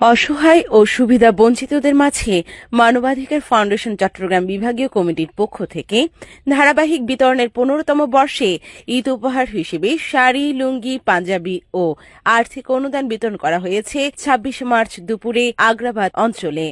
অসহায় ও সুবিধা বঞ্চিতদের মাঝে মানবাধিকার ফাউন্ডেশন চট্টগ্রাম বিভাগীয় কমিটির পক্ষ থেকে ধারাবাহিক বিতরণের পনেরোতম বর্ষে ঈদ উপহার হিসেবে শাড়ি, লুঙ্গি, পাঞ্জাবি ও আর্থিক অনুদান বিতরণ করা হয়েছে ছাব্বিশে মার্চ দুপুরে আগ্রাবাদ অঞ্চলে।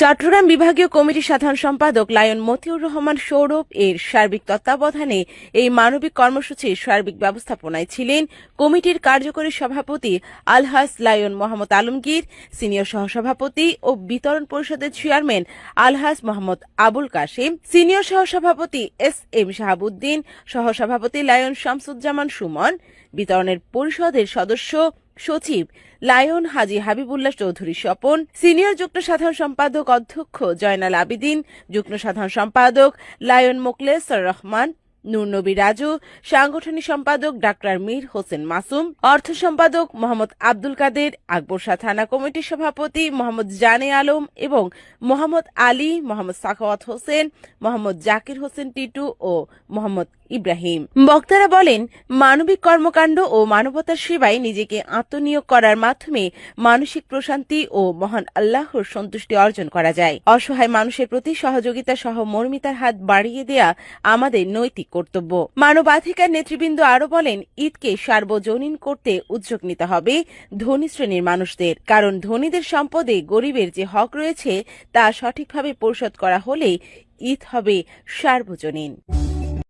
চট্টগ্রাম বিভাগীয় কমিটির সাধারণ সম্পাদক লায়ন মতিউর রহমান সৌরভ এর সার্বিক তত্ত্বাবধানে এই মানবিক কর্মসূচির সার্বিক ব্যবস্থাপনায় ছিলেন। কমিটির কার্যকরী সভাপতি আলহাস লায়ন মোহাম্মদ আলমগীর, সিনিয়র সহসভাপতি ও বিতরণ পরিষদের চেয়ারম্যান আলহাস মোহাম্মদ আবুল কাশেম, সিনিয়র সহসভাপতি এস এম শাহাবুদ্দিন, সহসভাপতি লায়ন শামসুজ্জামান সুমন, বিতরণের পরিষদের সদস্য সচিব লায়ন হাজি হাবিবুল্লাহ চৌধুরী স্বপন, সিনিয়র যুগ্ম সাধারণ সম্পাদক অধ্যক্ষ জয়নাল আবিদিন, যুগ্ম সাধারণ সম্পাদক লায়ন মোকলেসর রহমান নূরনবী রাজু, সাংগঠনিক সম্পাদক ডাক্তার মীর হোসেন মাসুম, অর্থ সম্পাদক মোহাম্মদ আব্দুল কাদের, আকবরশাহ থানা কমিটির সভাপতি মোহাম্মদ জানে আলম এবং মোহাম্মদ আলী, মোহাম্মদ সাখাওয়াত হোসেন, মোহাম্মদ জাকির হোসেন টিটু ও মোহাম্মদ ইব্রাহিম। বক্তারা বলেন, মানবিক কর্মকাণ্ড ও মানবতার সেবায় নিজেকে আত্মনিয়োগ করার মাধ্যমে মানসিক প্রশান্তি ও মহান আল্লাহর সন্তুষ্টি অর্জন করা যায়। অসহায় মানুষের প্রতি সহযোগিতা সহ মর্মিতার হাত বাড়িয়ে দেয়া আমাদের নৈতিক কর্তব্য। মানবাধিকার নেতৃবৃন্দ আরও বলেন, ঈদকে সার্বজনীন করতে উদ্যোগ নিতে হবে ধনী শ্রেণির মানুষদের, কারণ ধনীদের সম্পদে গরিবের যে হক রয়েছে তা সঠিকভাবে পরিশোধ করা হলে ঈদ হবে সার্বজনীন।